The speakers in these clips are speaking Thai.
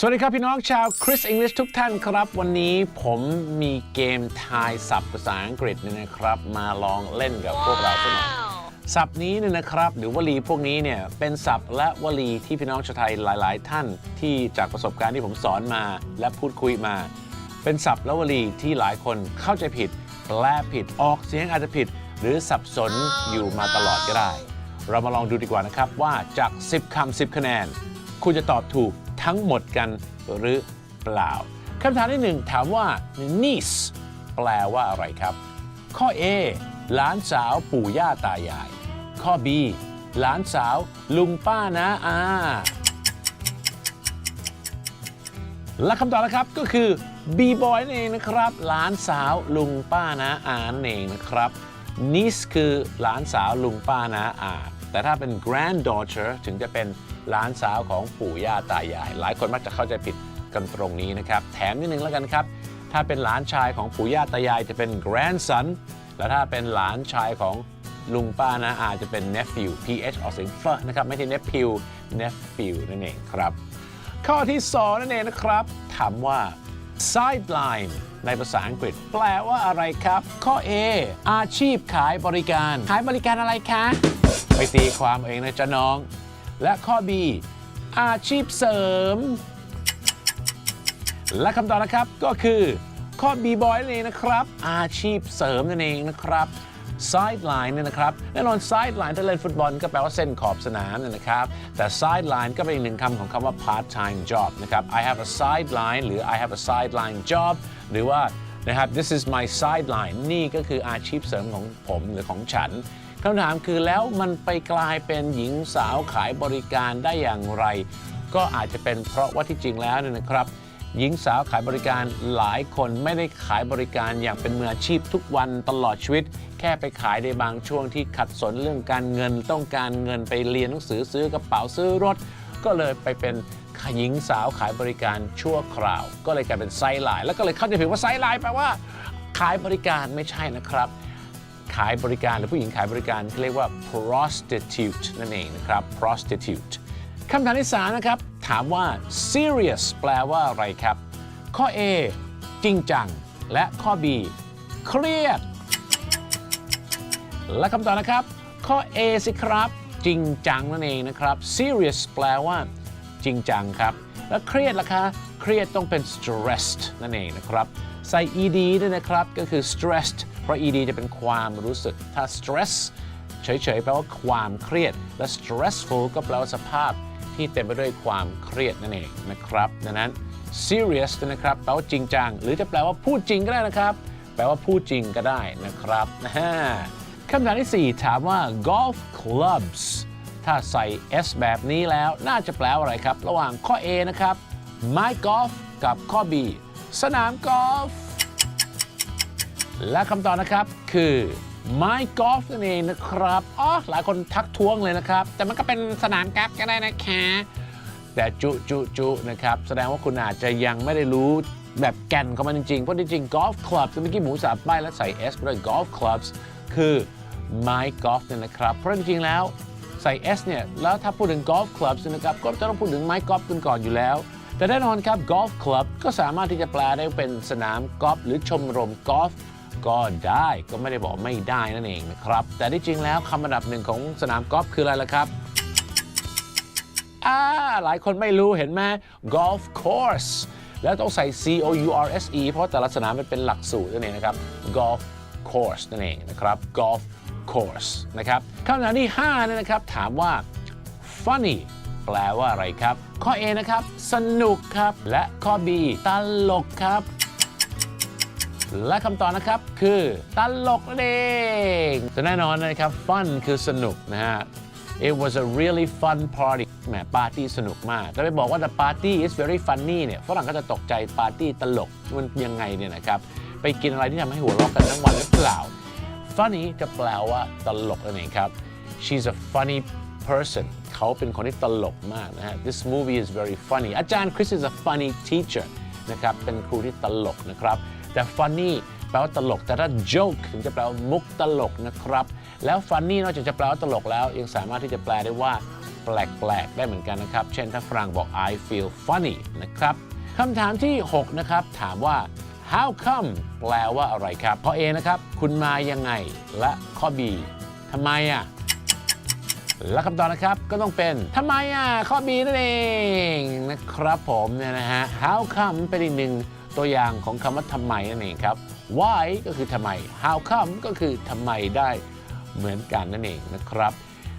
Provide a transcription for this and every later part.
สวัสดีครับพี่น้องชาว Chris English ทุกท่านครับ วันนี้ผมมีเกมทายศัพท์ภาษาอังกฤษเนี่ยนะครับ มาลองเล่นกับพวกเราสักหน่อยศัพท์นี้เนี่ยนะครับ หรือวลีพวกนี้เนี่ยเป็นศัพท์และวลีที่พี่น้องชาวไทยหลาย ๆ ท่าน ที่จากประสบการณ์ที่ผมสอนมาและพูดคุยมา เป็นศัพท์และวลีที่หลายคนเข้าใจผิดแปลผิดออกเสียงอาจจะผิด หรือสับสนอยู่มาตลอดก็ได้ เรามาลองดูดีกว่านะครับว่าจาก 10คำ10 คะแนน คุณจะตอบถูก ทั้งหมดกันหรือเปล่าคำถามที่หนึ่งถามว่า niece แปลว่าอะไรครับ ข้อ A หลานสาวปู่ย่าตายาย ข้อ B หลานสาวลุงป้านะอาและคำตอบนะครับก็คือ B boy นั่นเองนะครับ หลานสาวลุงป้านะอานั่นเองนะครับ niece คือหลานสาวลุงป้านะอาแต่ถ้าเป็น granddaughter ถึงจะเป็น หลานสาวของปู่ย่าตายาย หลายคนมักจะเข้าใจผิดกันตรงนี้นะครับ แถมนิดนึงแล้วกันครับ ถ้าเป็นหลานชายของปู่ย่าตายายจะเป็น grandson และถ้าเป็นหลานชายของลุงป้านะอาจจะเป็น nephew ph ออกเสียงเฟนะครับ ไม่ใช่ nephew nephew นั่นเองครับ ข้อที่สองนั่นเองนะครับ ถามว่า sideline ในภาษาอังกฤษ แปลว่าอะไรครับ ข้อ A อาชีพขายบริการ ขายบริการอะไรคะ ไปตีความเองนะจ๊ะน้อง และข้อ B อาชีพเสริม และคำตอบนะครับก็คือข้อ B boy นั่นเองนะครับ อาชีพเสริมนั่นเองนะครับ sideline เนี่ยนะครับแน่นอน sideline ถ้าเล่นฟุตบอลก็แปลว่าเส้นขอบสนามเนยนะครับ แต่ sideline ก็เป็นอีกหนึ่งคำของคำว่า part time job นะครับ I have a sideline หรือ I have a sideline job หรือว่านะครับ this is my sideline นี่ก็คืออาชีพเสริมของผมหรือของฉัน คำถามคือแล้วมันไปกลายเป็นหญิงสาวขายบริการได้อย่างไร ก็อาจจะเป็นเพราะว่าที่จริงแล้วเนี่ยนะครับ หญิงสาวขายบริการหลายคนไม่ได้ขายบริการอย่างเป็นมืออาชีพทุกวันตลอดชีวิต แค่ไปขายในบางช่วงที่ขัดสนเรื่องการเงินต้องการเงินไปเรียนหนังสือซื้อกระเป๋าซื้อรถ ก็เลยไปเป็นหญิงสาวขายบริการชั่วคราว ก็เลยกลายเป็นไซไลน์แล้วก็เลยเข้าใจผิดว่าไซไลน์แปลว่า ขายบริการไม่ใช่นะครับ ขายบริการหรือผู้หญิงขายบริการเขาเรียกว่า prostitute นั่นเองนะครับ prostitute คำถามที่สามนะครับ ถามว่า serious แปลว่าอะไรครับ ข้อ A จริงจัง และข้อ B เครียด และคำตอบนะครับ ข้อ A สิครับ จริงจังนั่นเองนะครับ serious แปลว่า จริงจังครับ แล้วเครียดล่ะคะ เครียดต้องเป็น stressed นั่นเองนะครับ ใส่ ed ด้วยนะครับ ก็คือ stressed เพราะ ed จะเป็นความรู้สึก ถ้า stress เฉยๆ แปลว่าความเครียด และ stressful ก็แปลว่าสภาพที่เต็มไปด้วยความเครียดนั่นเองนะครับ ดังนั้น serious นะครับ แปลว่าจริงจัง หรือจะแปลว่าพูดจริงก็ได้นะครับ แปลว่าพูดจริงก็ได้นะครับคำถามที่ 4 ถามว่า golf clubs ถ้าใส่ s แบบนี้แล้ว น่าจะแปลว่าอะไรครับ ระหว่างข้อ A นะครับ ไม้กอล์ฟกับข้อ B สนามกอล์ฟและคำตอบนะครับคือไม้กอล์ฟนั่นเองนะครับอ๋อหลายคนทักท้วงเลยนะครับ แต่มันก็เป็นสนามกอล์ฟก็ได้นะคะแต่จุจุจุนะครับ แสดงว่าคุณอาจจะยังไม่ได้รู้แบบแก่นของมันจริงๆ เพราะจริงๆกอล์ฟคลับเมื่อกี้หมูสับป้ายแล้วใส่ S ไปด้วยกอล์ฟคลับคือไม้กอล์ฟเนี่ยนะครับ เพราะจริงๆแล้วใส่ S เนี่ย แล้วถ้าพูดถึงกอล์ฟคลับนะครับ ก็จะต้องพูดถึงไม้กอล์ฟกันก่อนอยู่แล้ว แต่แน่นอนครับกอล์ฟคลับก็สามารถที่จะแปลได้เป็นสนามกอล์ฟหรือชมรมกอล์ฟก็ได้ก็ไม่ได้บอกไม่ได้นั่นเองนะครับ แต่ที่จริงแล้วคำอันดับหนึ่งของสนามกอล์ฟคืออะไรล่ะครับอ่าหลายคนไม่รู้เห็นไหม golf course แล้วต้องใส่ C O U R S E เพราะแต่ละสนามมันเป็นหลักสูตรนั่นเองนะครับ golf course นั่นเองนะครับ golf course นะครับคำถามที่5เนี่ยนะครับถามว่า funny แปลว่าอะไรครับ ข้อ A นะครับ สนุกครับ และข้อ B ตลกครับ และคำตอบนะครับคือตลกนั่นเองแต่แน่นอนนะครับ fun คือสนุกนะฮะ It was a really fun party แหมปาร์ตี้สนุกมากแต่ไปบอกว่า the party is very funny เนี่ย ฝรั่งก็จะตกใจปาร์ตี้ตลก มันยังไงเนี่ยนะครับ ไปกินอะไรที่ทำให้หัวเราะกันทั้งวันหรือเปล่า funny จะแปลว่าตลกนั่นเองครับ she's a funny person เขาเป็นคนที่ตลกมากนะฮะ this movie is very funny อาจารย์คริส is a funny teacher นะครับ เป็นครูที่ตลกนะครับ แต่ funny แปลว่าตลก แต่ถ้า joke ถึงจะแปลว่ามุกตลกนะครับ แล้ว funny นอกจากจะแปลว่าตลกแล้ว ยังสามารถที่จะแปลได้ว่าแปลกๆ ได้เหมือนกันนะครับ เช่นถ้าฝรั่งบอก I feel funny นะครับคำถามที่ 6 นะครับ ถามว่า how come แปลว่าอะไรครับข้อ A นะครับ คุณมายังไง และข้อ B ทำไมอะ และคำตอบนะครับก็ต้องเป็นทำไมอะข้อ B นั่นเองนะครับผมเนี่ยนะฮะ how come เป็นอีกหนึ่งตัวอย่างของคำว่าทำไมนั่นเองครับ why ก็คือทำไม how come ก็คือทำไมได้เหมือนกันนั่นเองนะครับ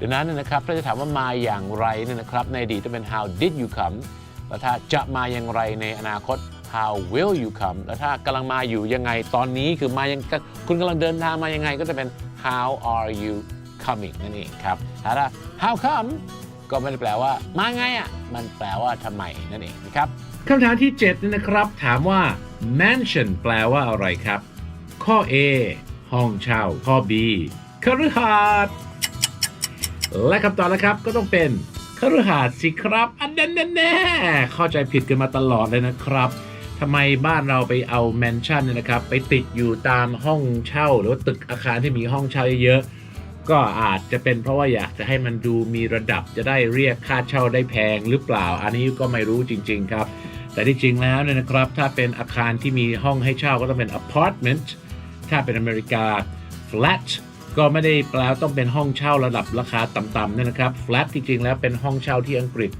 ดังนั้นนะครับถ้าจะถามว่ามาอย่างไรเนี่ยนะครับในอดีตจะเป็น how did you come แล้วถ้าจะมาอย่างไรในอนาคต how will you come แล้วถ้ากำลังมาอยู่ยังไงตอนนี้คือมายังคุณกำลังเดินทางมายังไงก็จะเป็น how are you coming นั่นเองครับถ้า how come ก็ไม่ได้แปลว่า มาไงอะ มันแปลว่าทำไมนั่นเองนะครับคำถามที่7นี่นะครับ ถามว่า mansion แปลว่าอะไรครับ ข้อ A ห้องเช่า ข้อ B คฤหาสน์และคำตอบนะครับก็ต้องเป็นคฤหาสน์สิครับ อันแน่แน่เข้าใจผิดกันมาตลอดเลยนะครับทำไมบ้านเราไปเอาแมนชั่นเนี่ยนะครับ ไปติดอยู่ตามห้องเช่า หรือว่าตึกอาคารที่มีห้องเช่าเยอะๆ ก็อาจจะเป็นเพราะว่าอยากจะให้มันดูมีระดับจะได้เรียกค่าเช่าได้แพงหรือเปล่า อันนี้ก็ไม่รู้จริง ๆ ครับ แต่ที่จริงแล้วเนี่ยนะครับ ถ้าเป็นอาคารที่มีห้องให้เช่าก็ต้องเป็น apartment ถ้าเป็นอเมริกา flat ก็ไม่ได้แปลว่าต้องเป็นห้องเช่าระดับราคาต่ำๆเนี่ยนะครับ flat จริงแล้วเป็นห้องเช่าที่อังกฤษ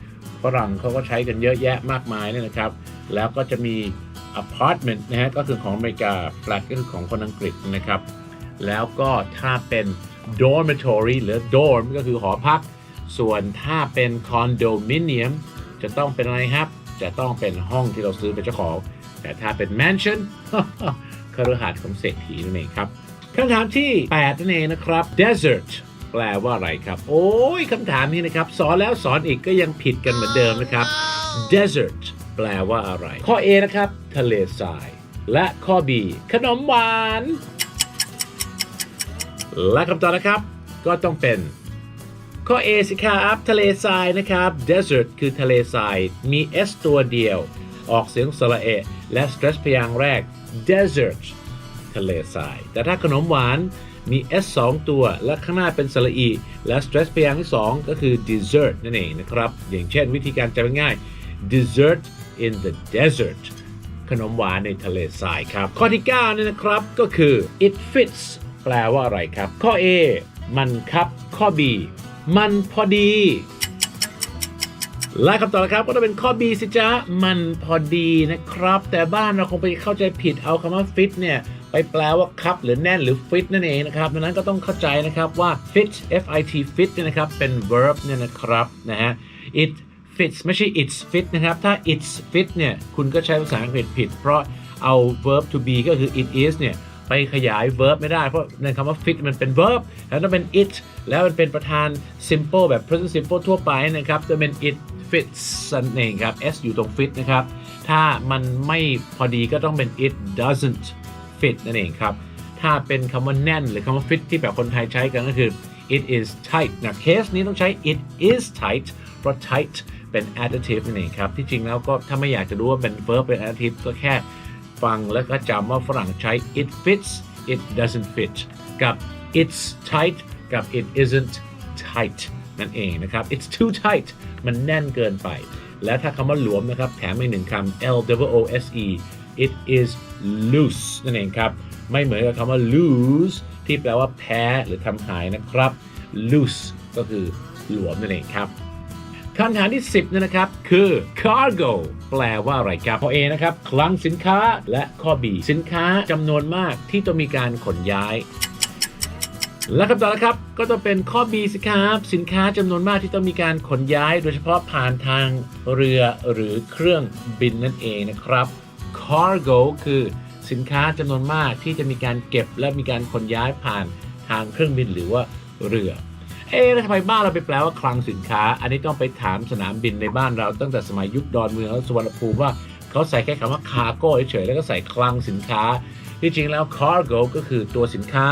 ฝรั่งเขาก็ใช้กันเยอะแยะมากมายเนี่ยนะครับ แล้วก็จะมี apartment นะฮะก็คือของอเมริกา flat ก็คือของคนอังกฤษนะครับ แล้วก็ถ้าเป็น dormitory หรือ dorm ก็คือหอพัก ส่วนถ้าเป็น condominium จะต้องเป็นอะไรครับ จะต้องเป็นห้องที่เราซื้อเป็นเจ้าของ แต่ถ้าเป็น mansion คฤหาสน์ของเศรษฐีนั่นเองครับคำถามที่ 8 นั่นเองนะครับ desert แปลว่าอะไรครับ โอ้ยคำถามนี้นะครับ สอนแล้วสอนอีกก็ยังผิดกันเหมือนเดิมนะครับ desert แปลว่าอะไร ข้อ A นะครับ ทะเลทราย และข้อ B ขนมหวาน และคำตอบนะครับ ก็ต้องเป็น ข้อ A สิครับทะเลทรายนะครับ desert คือทะเลทราย มี s ตัวเดียว ออกเสียงสระเอะและ stress พยางค์แรก desert ทะเลทราย แต่ถ้าขนมหวานมี s 2 ตัว และข้างหน้าเป็นสระอี และ stress พยางค์ที่ 2 ก็คือ dessert นั่นเองนะครับ อย่างเช่นวิธีการจำง่าย dessert in the desert ขนมหวานในทะเลทรายครับ ข้อที่9เนี่ยนะครับก็คือ it fits แปลว่าอะไรครับ ข้อ A มันครับ ข้อ B มันพอดี และคำตอบนะครับก็ต้องเป็นข้อ B สิจ๊ะ มันพอดีนะครับ แต่บ้านเราคงไปเข้าใจผิดเอาคำว่า fit เนี่ยไปแปลว่าครับหรือแน่นหรือ fit นั่นเองนะครับดังนั้นก็ต้องเข้าใจนะครับว่า fit f i t fit เนี่ยนะครับเป็น verb เนี่ยนะครับนะฮะ it fits ไม่ใช่ it's fit นะครับ ถ้า it's fit เนี่ยคุณก็ใช้ภาษาอังกฤษผิด เพราะเอา verb to be ก็คือ it is เนี่ย ไปขยาย verb ไม่ได้ เพราะในคำว่า fit มันเป็น verb แล้วต้องเป็น it แล้วมันเป็นประธาน simple แบบ present simple ทั่วไปนะครับจะเป็น it fits นั่นเองครับ s อยู่ตรง fit นะครับ ถ้ามันไม่พอดีก็ต้องเป็น it doesn't fit นั่นเองครับ ถ้าเป็นคำว่าแน่นหรือคำว่า fit ที่แบบคนไทยใช้กันก็คือ it is tight นะเคสนี้ต้องใช้ it is tight เพราะ tight เป็น adjective นั่นเองครับ ที่จริงแล้วก็ถ้าไม่อยากจะรู้ว่าเป็น verb เป็น adjective ก็แค่ ฟังแล้วก็จำว่าฝรั่งใช้ it fits it doesn't fit กับ it's tight กับ it isn't tight นั่นเองนะครับ it's too tight มันแน่นเกินไป และถ้าคำว่าหลวมนะครับ แถมอีกหนึ่งคำ L W O S E it is loose นั่นเองครับ ไม่เหมือนกับคำว่า lose ที่แปลว่าแพ้หรือทำหายนะครับ loose ก็คือหลวมนั่นเองครับ คำถามที่ 10นนนะครับ คือ cargo แปลว่าอะไรครับข้อ A นะครับคลังสินค้าและข้อ B สินค้าจำนวนมากที่ต้องมีการขนย้าย และคำตอบนะครับก็ต้องเป็นข้อ B สิครับสินค้าจำนวนมากที่ต้องมีการขนย้าย โดยเฉพาะผ่านทางเรือหรือเครื่องบินนั่นเองนะครับ cargo คือสินค้าจำนวนมากที่จะมีการเก็บและมีการขนย้ายผ่านทางเครื่องบินหรือว่าเรือ เอ๊ะแล้วทำไมบ้านเราไปแปลว่าคลังสินค้า อันนี้ต้องไปถามสนามบินในบ้านเราตั้งแต่สมัยยุคดอนเมืองสุวรรณภูมิว่าเขาใส่แค่คำว่า cargo เฉยๆแล้วก็ใส่คลังสินค้า ที่จริงแล้ว cargo ก็คือตัวสินค้า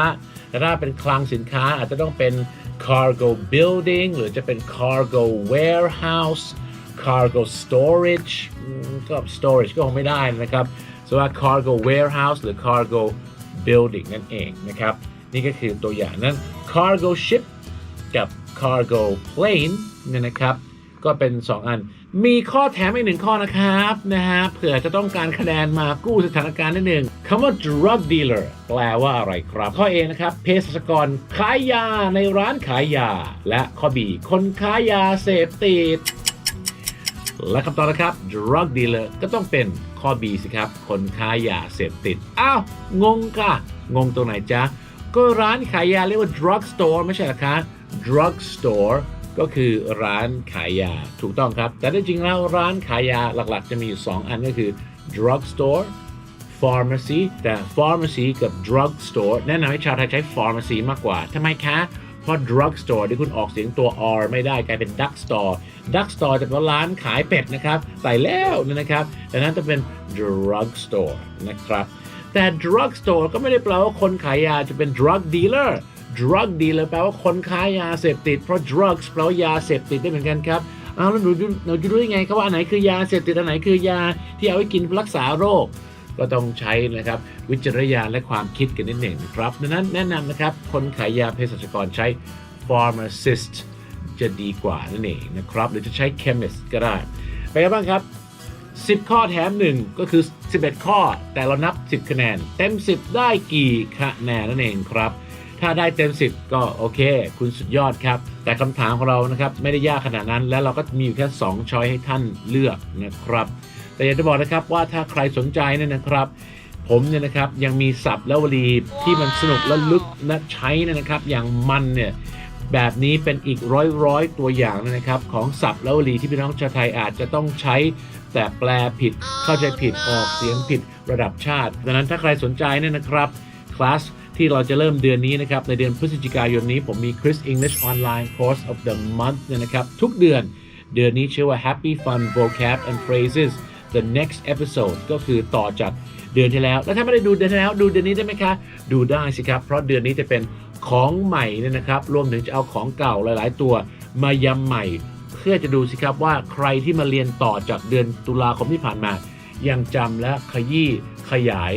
แต่ถ้าเป็นคลังสินค้าอาจจะต้องเป็น cargo building หรือจะเป็น cargo warehouse cargo storage ก็ storage ก็คงไม่ได้นะครับส่วนว่า cargo warehouse หรือ cargo building นั่นเองนะครับ นี่ก็คือตัวอย่างนั้น cargo ship กับ cargo plane เนี่ยนะครับ ก็เป็น 2 อัน มีข้อแถมอีกหนึ่งข้อนะครับนะฮะเผื่อจะต้องการคะแนนมากู้สถานการณ์นิดหนึ่งคำว่า drug dealer แปลว่าอะไรครับ ข้อ A นะครับเภสัชกรขายยาในร้านขายยา และข้อ B คนค้ายยาเสพติดและคำตอบนะครับ drug dealer ก็ต้องเป็นข้อ B สิครับ คนค้ายาเสพติด อ้าว งงค่ะ งงตรงไหนจ๊ะ ก็ร้านขายยาเรียกว่า drug store ไม่ใช่หรอคะ drug store ก็คือร้านขายยาถูกต้องครับ แต่จริงแล้วร้านขายยาหลักๆ จะมีอยู่2อันก็คือ drug store pharmacy แต่ pharmacy กับ drug store แนะนำให้ชาวไทยใช้ pharmacy มากกว่าทำไมคะ เพราะ drug store ที่คุณออกเสียงตัว r ไม่ได้กลายเป็น duck store duck store จะเป็นร้านขายเป็ดนะครับใส่แล้วนะครับดังนั้นจะเป็น drug store นะครับแต่ drug store ก็ไม่ได้แปลว่าคนขายยาจะเป็น drug dealer drug dealer แปลว่าคนค้ายาเสพติด เพราะ drugs แปลว่ายาเสพติดได้เหมือนกันครับเอาแล้วหนูหนูจะรู้ยังไงครับว่าอันไหนคือยาเสพติดอันไหนคือยาที่เอาไว้กินรักษาโรค ก็ต้องใช้นะครับวิจารณญาณและความคิดกันนิดหนึ่งนะครับดังนั้นแนะนำนะครับคนขายยาเภสัชกรใช้ pharmacist จะดีกว่านั่นเองนะครับ หรือจะใช้ chemist ก็ได้ ไปกันบ้างครับ 10 ข้อแถม 1 ก็คือ 11 ข้อ แต่เรานับ 10 คะแนน เต็ม 10 ได้กี่คะแนนนั่นเองครับ ถ้าได้เต็ม 10 ก็โอเค คุณสุดยอดครับ แต่คำถามของเรานะครับไม่ได้ยากขนาดนั้น และเราก็มีอยู่แค่ 2 ช้อยให้ท่านเลือกนะครับ แต่อยากจะบอกนะครับว่าถ้าใครสนใจเนี่ยนะครับ ผมเนี่ยนะครับยังมีศัพท์และวลีที่มันสนุกและลึกและใช้นะครับ อย่างมันเนี่ยแบบนี้เป็นอีกร้อยร้อยตัวอย่างนะครับ ของศัพท์และวลีที่พี่น้องชาวไทยอาจจะต้องใช้ แต่แปลผิดเข้าใจผิดออกเสียงผิดระดับชาติ ดังนั้นถ้าใครสนใจเนี่ยนะครับคลาส ที่เราจะเริ่มเดือนนี้นะครับ ในเดือนพฤศจิกายนนี้ผมมี Chris English Online Course of the Month นี่ยนะครับ ทุกเดือนเดือนนี้ชื่อว่า Happy Fun Vocab and Phrases the next episode ก็คือต่อจากเดือนที่แล้ว แล้วถ้าไม่ได้ดูเดือนที่แล้ว ดูเดือนนี้ได้ไหมคะ ดูได้สิครับ เพราะเดือนนี้จะเป็นของใหม่เนี่ยนะครับ รวมถึงจะเอาของเก่าหลาย ๆ ตัวมายำใหม่ เพื่อจะดูสิครับว่าใครที่มาเรียนต่อจากเดือนตุลาคมที่ผ่านมา ยังจำและขยี้ขยาย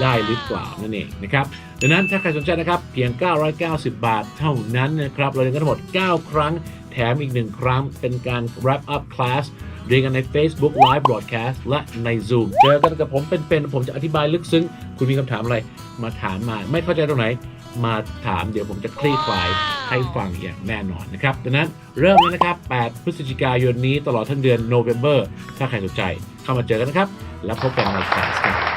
ได้หรือเปล่านั่นเองนะครับ ดังนั้นถ้าใครสนใจนะครับ เพียง 990 บาทเท่านั้นนะครับ เราเรียนกันทั้งหมด 9 ครั้ง แถมอีกหนึ่งครั้ง เป็นการ wrap up class เรียนกันใน Facebook Live Broadcast และใน Zoom เจอกันกับผมเป็นๆผมจะอธิบายลึกซึ้ง คุณมีคำถามอะไร มาถามมา ไม่เข้าใจตรงไหน มาถามเดี๋ยวผมจะคลี่คลายให้ฟังอย่างแน่นอนนะครับดังนั้นเริ่มแล้วนะครับ 8 พฤศจิกายนนี้ตลอดทั้งเดือน November ถ้าใครสนใจเข้ามาเจอกันนะครับ แล้วพบกันในคลาสครับ